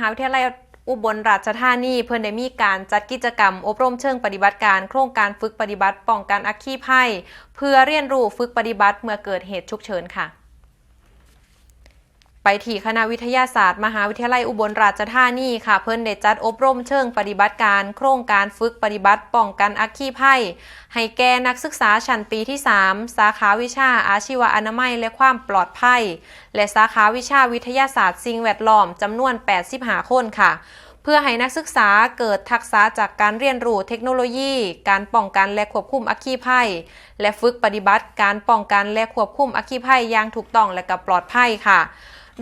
หาวิทยาลัยอุบลราชธานีเพื่อนได้มีการจัดกิจกรรม อบรมเชิงปฏิบัติการโครงการฝึกปฏิบัติป้องกันอัคคีภัย เพื่อเรียนรู้ฝึกปฏิบัติเมื่อเกิดเหตุฉุกเฉินค่ะ ไปที่คณะวิทยาศาสตร์ มหาวิทยาลัยอุบลราชธานีค่ะ เพิ่นได้จัดอบรมเชิงปฏิบัติการ โครงการฝึกปฏิบัติป้องกันอัคคีภัย ให้แก่นักศึกษาชั้นปีที่ 3 สาขาวิชาอาชีวอนามัยและความปลอดภัย และสาขาวิชาวิทยาศาสตร์สิ่งแวดล้อมจำนวน 85 คนค่ะเพื่อให้นักศึกษาเกิดทักษะจากการเรียนรู้เทคโนโลยี การป้องกันและควบคุมอัคคีภัย และฝึกปฏิบัติการป้องกันและควบคุมอัคคีภัยอย่างถูกต้องและก็ปลอดภัยค่ะ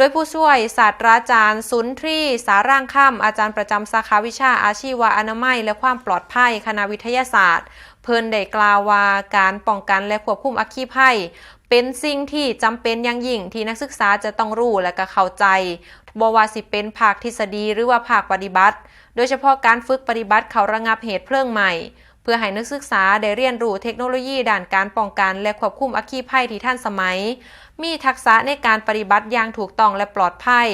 โดยผู้ช่วยศาสตราจารย์สุนทรีสาร่างค่ำอาจารย์ประจำสาขาวิชาอาชีวอนามัย และความปลอดภัยคณะวิทยาศาสตร์ เพิ่นได้กล่าวว่าการป้องกันและควบคุมอัคคีภัยเป็นสิ่งที่จำเป็นอย่างยิ่งที่นักศึกษาจะต้องรู้และก็เข้าใจบ่ว่าสิเป็นภาคทฤษฎีหรือว่าภาคปฏิบัติ โดยเฉพาะการฝึกปฏิบัติเขาระงับเหตุเพลิงใหม่ พื่อให้นักศึกษาได้เรียนรู้เทคโนโลยีด้านการป้องกัน และควบคุมอัคคีภัยที่ทันสมัย มีทักษะในการปฏิบัติอย่างถูกต้องและปลอดภัย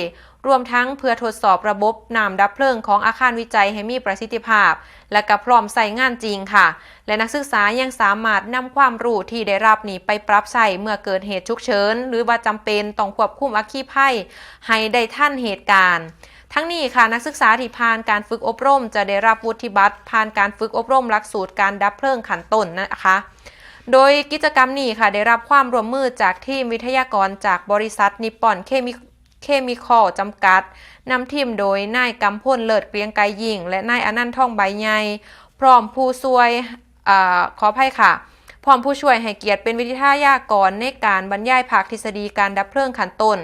รวมทั้งเพื่อทดสอบระบบน้ำดับเพลิงของอาคารวิจัยให้มีประสิทธิภาพ และก็พร้อมใส่งานจริงค่ะ และนักศึกษายังสามารถนำความรู้ที่ได้รับนี้ไปปรับใช้เมื่อเกิดเหตุฉุกเฉินหรือว่าจำเป็นต้องควบคุมอัคคีภัยให้ได้ทันเหตุการณ์ ทั้งนี้ค่ะนักศึกษาที่ผ่านการฝึกอบรม จะได้รับวุฒิบัตรผ่านการฝึกอบรมหลักสูตรการดับเพลิงขันต้นนะคะ โดยกิจกรรมนี้ค่ะได้รับความร่วมมือจากทีมวิทยากรจากบริษัทนิปปอนเคมีเคมีคอลจำกัดนำทีมโดยนายกำพลเลิศเกรียงไกรยิงและนายอนันต์ทองใบใหญ่พร้อมผู้ช่วยอขออภัยค่ะ พร้อมผู้ช่วยให้เกียรติเป็นวิทยากรในการบรรยายภาคทฤษฎีการดับเพลิงขันต้น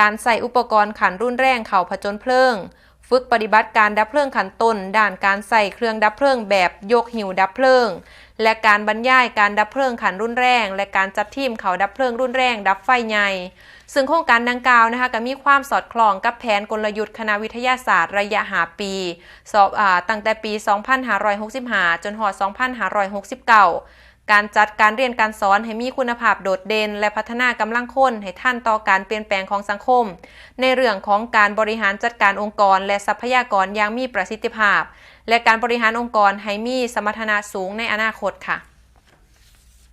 การใส่อุปกรณ์ขันรุ่นแรงเข่าผจญเพลิง ฝึกปฏิบัติการดับเพลิงขันต้นด้านการใส่เครื่องดับเพลิงแบบยกหิวดับเพลิง และการบรรยายการดับเพลิงขันรุ่นแรง และการจัดทีมเขาดับเพลิงรุ่นแรง ดับไฟใหญ่ซึ่งโครงการดังกล่าวนะคะก็มีความสอดคล้องกับแผนกลยุทธ์คณะวิทยาศาสตร์ระยะหาปีสอบตั้งแต่ปี 2565 จนหอด 2569 การจัดการเรียนการสอนให้มีคุณภาพโดดเด่นและพัฒนากำลังคนให้ท่านต่อการเปลี่ยนแปลงของสังคม ในเรื่องของการบริหารจัดการองค์กร และทรัพยากรอย่างมีประสิทธิภาพ และการบริหารองค์กรให้มีสมรรถนะสูงในอนาคตค่ะ